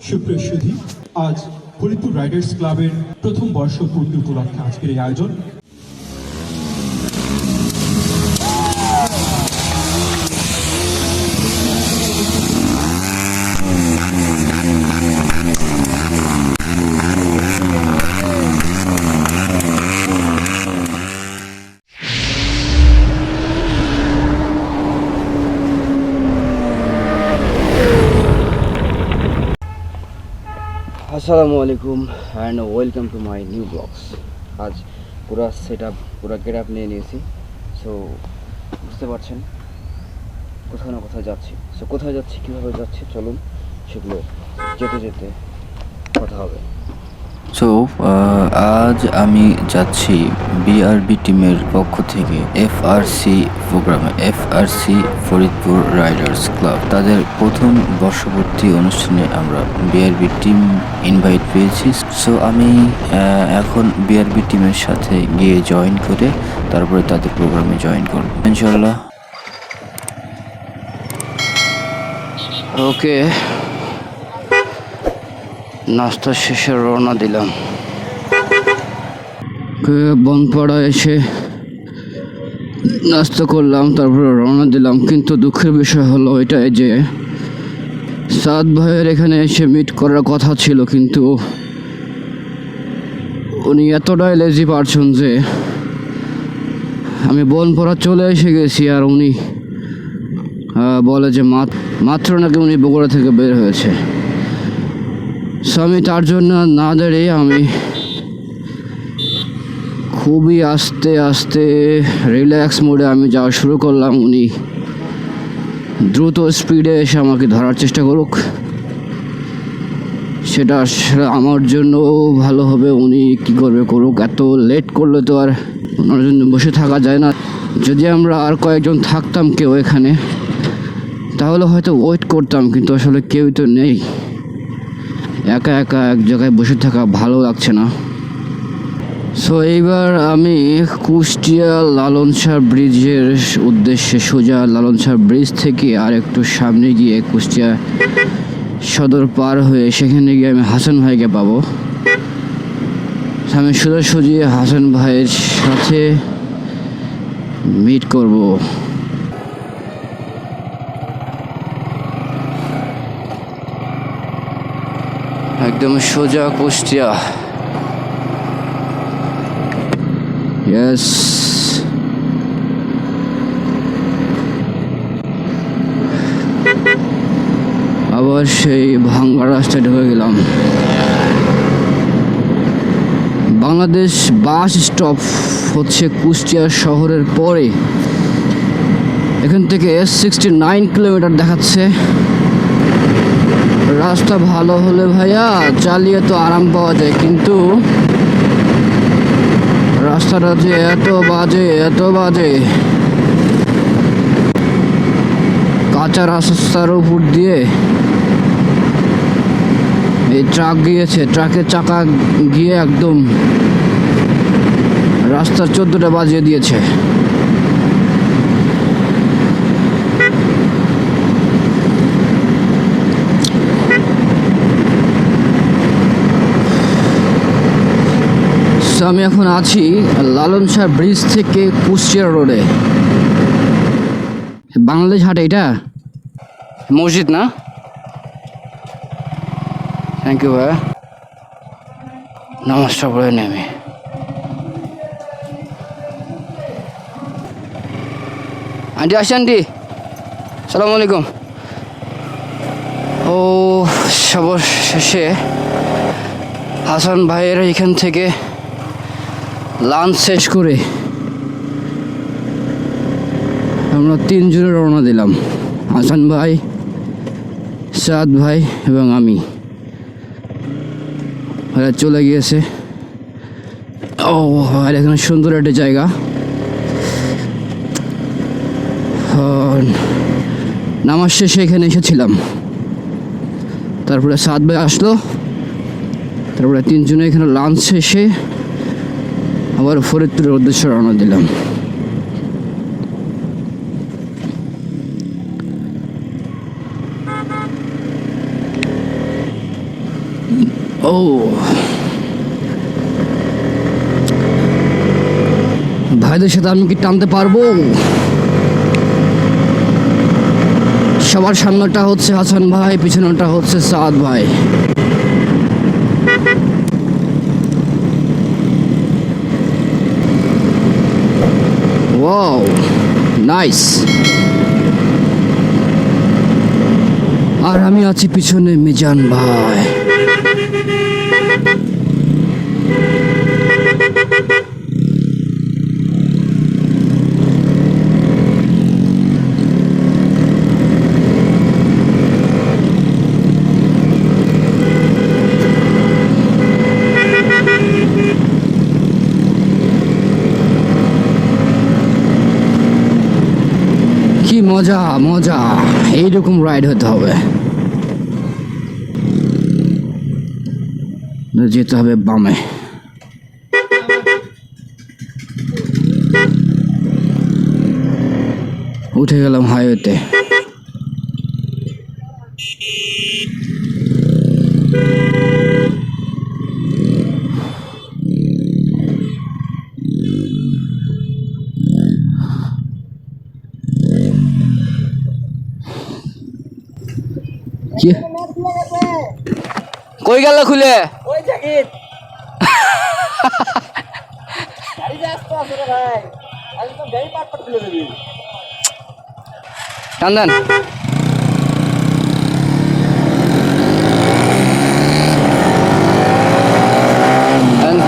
সুপ্রিয় আজ ফরিদপুর রাইডার্স ক্লাবের প্রথম বর্ষপূর্তি উপলক্ষে আজকের এই আয়োজন। আসসালামু আলাইকুম and welcome to my new blogs আজ পুরো সেট আপ পুরো গেট আপ নিয়ে নিয়েছি। সো বুঝতে পারছেন? কোথাও না কোথাও যাচ্ছি। সো কোথায় যাচ্ছি, কীভাবে যাচ্ছি, চলুন সেগুলো যেতে যেতে কথা হবে। সো আজ আমি যাচ্ছি বিআরবি টিমের পক্ষ থেকে এফআরসি প্রোগ্রামে এফআরসি ফরিদপুর রাইডার্স ক্লাব তাদের প্রথম বর্ষপূর্তি অনুষ্ঠানে আমরা বিআরবি টিম ইনভাইট পেয়েছি। সো আমি এখন বিআরবি টিমের সাথে গিয়ে জয়েন করে তারপরে তাদের প্রোগ্রামে জয়েন করব। ইনশাল্লাহ ওকে নাস্তা শেষে রওনা দিলাম। বনপাড়া এসে নাস্তা করলাম, তারপরে রওনা দিলাম। কিন্তু দুঃখের বিষয় হলো এটাই যে, সাদ ভাইয়ের এখানে এসে মিট করার কথা ছিল, কিন্তু উনি এতটাই লেজি পারছেন যে, আমি বনপাড়া চলে এসে গেছি আর উনি বলে যে মাত- মাত্র নাকি উনি বগুড়া থেকে বের হয়েছে। সো আমি তার জন্য না দাঁড়িয়ে আমি খুবই আস্তে আস্তে রিল্যাক্স মোডে আমি যাওয়া শুরু করলাম। উনি দ্রুত স্পিডে এসে আমাকে ধরার চেষ্টা করুক। সেটা আমার জন্য ভালো হবে। উনি কি করবে করুক, এত লেট করলে তো আর ওনার জন্য বসে থাকা যায় না। যদি আমরা আর কয়েকজন থাকতাম কেউ এখানে, তাহলে হয়তো ওয়েট করতাম, কিন্তু আসলে কেউই তো নেই। একা একা এক জায়গায় বসে থাকা ভালো লাগছে না। সো এইবার আমি কুষ্টিয়া লালন শাহ ব্রিজের উদ্দেশ্যে সোজা লালন শাহ ব্রিজ থেকে আর একটু সামনে গিয়ে কুষ্টিয়া সদর পার হয়ে সেখানে গিয়ে আমি হাসান ভাইকে পাবো। আমি সোজাসুজি হাসান ভাইয়ের সাথে মিট করব। একদম সোজা কুষ্টিয়া। ইয়েস আবার সেই ভাঙ্গা রাস্তায় ঢুকে গেলাম। বাংলাদেশ বাস স্টপ হচ্ছে কুষ্টিয়া শহরের পরে। এখান থেকে সিক্সটি নাইন কিলোমিটার দেখাচ্ছে। রাস্তা ভালো হলে ভাইয়া চালিয়ে তো আরাম পাওয়া যায়, কিন্তু রাস্তাটা যে এত বাজে এত বাজে। কাঁচা রাস্তার উপর দিয়ে এই ট্রাক গিয়েছে ট্রাকের চাকা গিয়ে একদম রাস্তার চোদ্দটা বাজিয়ে দিয়েছে। আমি এখন আছি লালন শাহ ব্রিজ থেকে কুষ্টিয়া রোডে। বাংলাদেশ হাট এটা মসজিদ না? থ্যাংক ইউ ভাইয়া। নমস্কার পড়ে নেমে আন্টি আসি আন্টি। সালাম আলাইকুম। ও সবর শেষে হাসান ভাইয়ের এখান থেকে লাঞ্চ শেষ করে আমরা তিনজনে রওনা দিলাম। হাসান ভাই, সাদ ভাই এবং আমি। ওরা চলে গিয়েছে। ও আর এখানে সুন্দর একটা জায়গা। নামাজ শেষে এখানে এসেছিলাম। তারপরে সাদ ভাই আসলো। তারপরে তিনজনে এখানে লাঞ্চ শেষে আবার ফরিদপুরের উদ্দেশ্যে রওনা দিলাম। ও। ভাইদের সাথে আমি কি টানতে পারব? সবার সামনেটা হচ্ছে হাসান ভাই পিছনেটা হচ্ছে সাদ ভাই। ওয়াও নাইস আর আমি আছি পিছনে মিজান ভাই কি মজা মজা। এইরকম রাইড হতে হবে। যেতে হবে বামে। উঠে গেলাম হাইওয়েতে কই গেল খুলে? ওই জ্যাকেট গাড়ি রাস্তা আছে রে ভাই। আজ তো গাড়ি পাট পাট তুলে দেবি। টান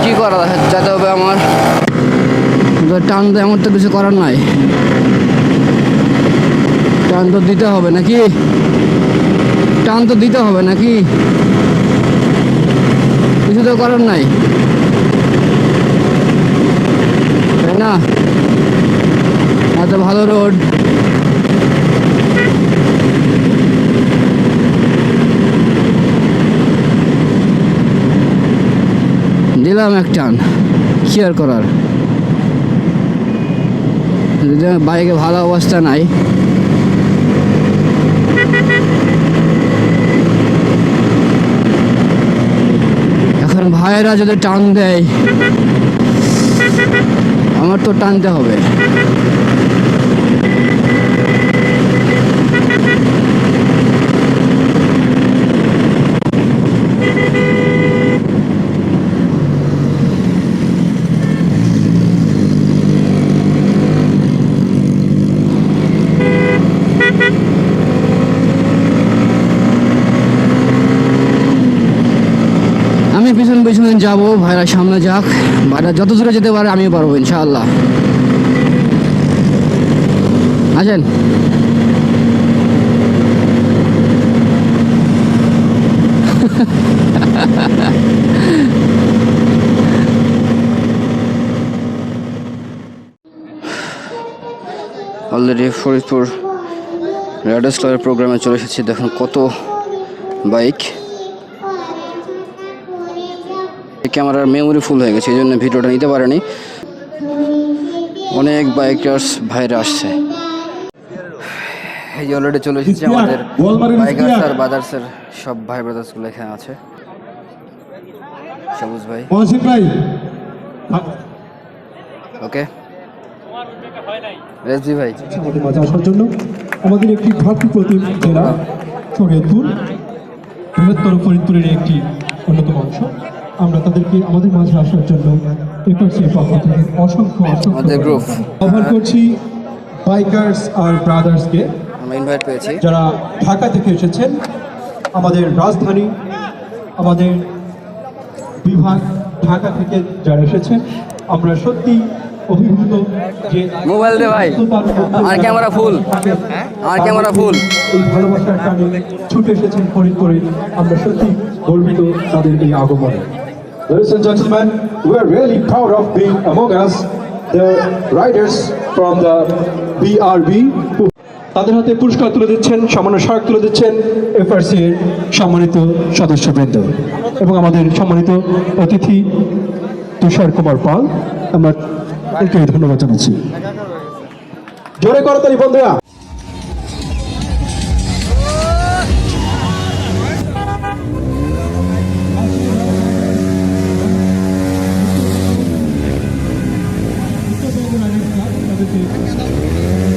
কি করা যেতে হবে আমার। টান তো এমন তো কিছু করার নাই। টান তো দিতে হবে নাকি? টান তো দিতে হবে নাকি? কিছু তো করার নাই। তাই না? এত ভালো রোড। দিলাম এক টান, কি আর করার? যদি বাইকে ভালো অবস্থা নাই। ভাইয়েরা যদি টান দেয় আমার তো টানতে হবে আমি পিছন পিছনে যাব ভাইরা সামনে যাক। ভাইরা যত দূরে যেতে পারে আমিও পারব, ইনশাআল্লাহ। আসেন। অলরেডি ফরিদপুর রাইডার্স ক্লাবের প্রোগ্রামে চলে এসেছি। দেখুন কত বাইক ক্যামেরার মেমোরি ফুল হয়ে গেছে এই জন্য ভিডিওটা নিতে পারেনি। অনেক বাইকার্স ভাইরা আসছে। এই অলরেডি চলে এসেছে আমাদের বাইকার্স। আর বাদার্সের সব ভাই ব্রাদার্সগুলো এখানে আছে। সবুজ ভাই। ভাই। ওকে রেজবি ভাই। আমাদের মাঝে আসার জন্য আমাদের একটি ভ্রাতৃপ্রতিম জেলা শরীয়তপুর বৃহত্তর ফরিদপুরের একটি অন্যতম অংশ। আমরা তাদেরকে আমাদের মাঝে আসার জন্য এপার্সির পক্ষ থেকে অসংখ্য অসংখ্য আহ্বান করছি বাইকার্স আর ব্রাদার্সকে আমরা ইনভাইট পেয়েছি। যারা ঢাকা থেকে এসেছেন আমাদের রাজধানী আমাদের বিভাগ ঢাকা থেকে যারা এসেছেন আমরা সত্যি অভিভূত যে মোবাইল দে ভাই। আমার ক্যামেরা ফুল। আমার ক্যামেরা ফুল। এই ভালোবাসার ছুটে এসেছেন ফরিদপুরে। আমরা সত্যি গর্বিত তাদের এই আগমনে। Ladies and gentlemen, we are really proud of being among us, the riders from the BRB তাদের হাতে পুরস্কার তুলে দিচ্ছেন সামান্য সহায়ক তুলে দিচ্ছেন এফআরসি এর সম্মানিত সদস্যবৃন্দ এবং আমাদের সম্মানিত অতিথি তুষার কুমার পাল। আমরা ধন্যবাদ জানাচ্ছি। জোরে করতালি বন্ধুরা। うん。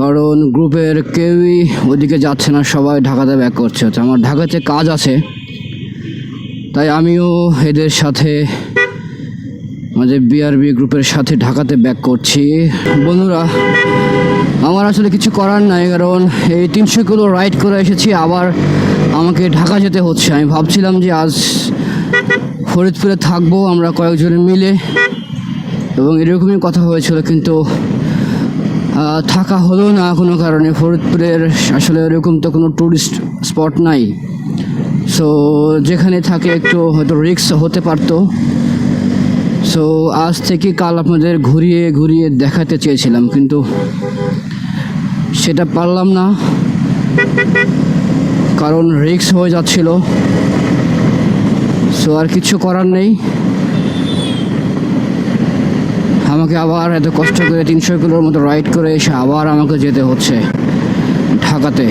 কারণ গ্রুপের কেউই ওদিকে যাচ্ছে না, সবাই ঢাকাতে ব্যাক করছে। হচ্ছে আমার ঢাকাতে কাজ আছে, তাই আমিও এদের সাথে, আমাদের বিআরবি গ্রুপের সাথে ঢাকাতে ব্যাক করছি। বন্ধুরা, আমার আসলে কিছু করার নাই, কারণ এই তিনশো কিলো রাইড করে এসেছি, আবার আমাকে ঢাকা যেতে হচ্ছে। আমি ভাবছিলাম যে আজ ফরিদপুরে থাকব, আমরা কয়েকজনে মিলে, এবং এরকমই কথা হয়েছিল, কিন্তু থাকা হলো না কোনো কারণে। ফরিদপুরের আসলে এরকম তো কোনো ট্যুরিস্ট স্পট নাই। সো যেখানে থাকে একটু হয়তো রিক্স হতে পারতো। সো আজ থেকে কাল আপনাদের ঘুরিয়ে ঘুরিয়ে দেখাতে চেয়েছিলাম, কিন্তু সেটা পারলাম না। কারণ রিক্স হয়ে যাচ্ছিল। সো আর কিছু করার নেই। আমাকে আবার এত কষ্ট করে তিনশো কিলোর মতো রাইড করে এসে আবার আমাকে যেতে হচ্ছে ঢাকাতে।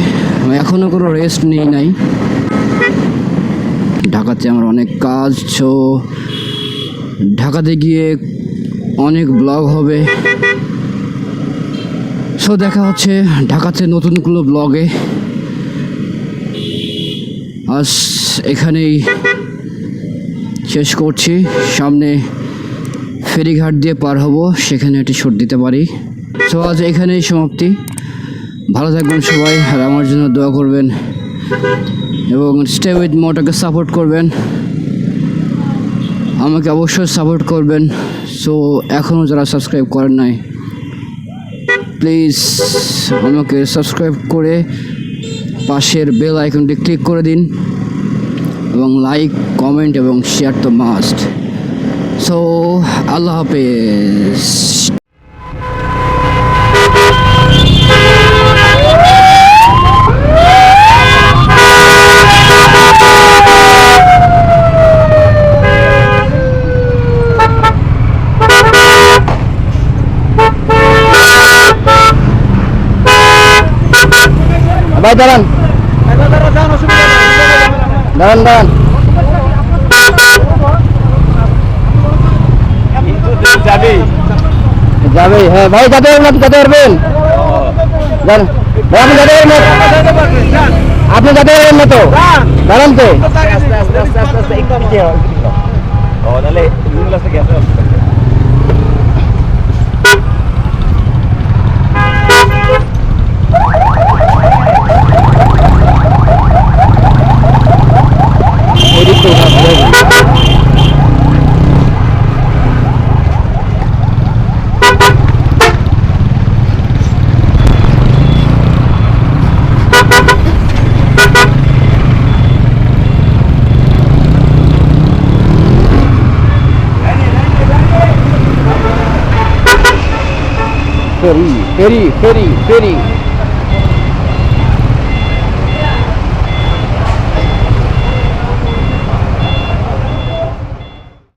এখনও কোনো রেস্ট নেই নাই। ঢাকাতে আমার অনেক কাজ সো ঢাকাতে গিয়ে অনেক ব্লগ হবে। সো দেখা হচ্ছে ঢাকাতে নতুন কোনো ব্লগে আজ এখানেই শেষ করছি। সামনে ফেরিঘাট দিয়ে পার হব, সেখানে একটি শট দিতে পারি। সো আজ এখানেই সমাপ্তি। ভালো থাকবেন সবাই, আর আমার জন্য দোয়া করবেন এবং স্টে উইথ মোটাকে সাপোর্ট করবেন। আমাকে অবশ্যই সাপোর্ট করবেন। সো এখনও যারা সাবস্ক্রাইব করেন নাই প্লিজ আমাকে সাবস্ক্রাইব করে পাশের বেল আইকনটি ক্লিক করে দিন এবং লাইক কমেন্ট এবং শেয়ার তো মাস্ট সো আল্লাহ হাফেজ ভাই দাঁড়ান দাঁড়ান দাঁড়ান যাবে হ্যাঁ ভাই যাতে পারবেন আপনি যাতে পারবেন ভাই, আপনি যাতে পারবেন না? আপনি যাতে পারবেন না তো। দাঁড়ান তো Feri, Feri, Feri.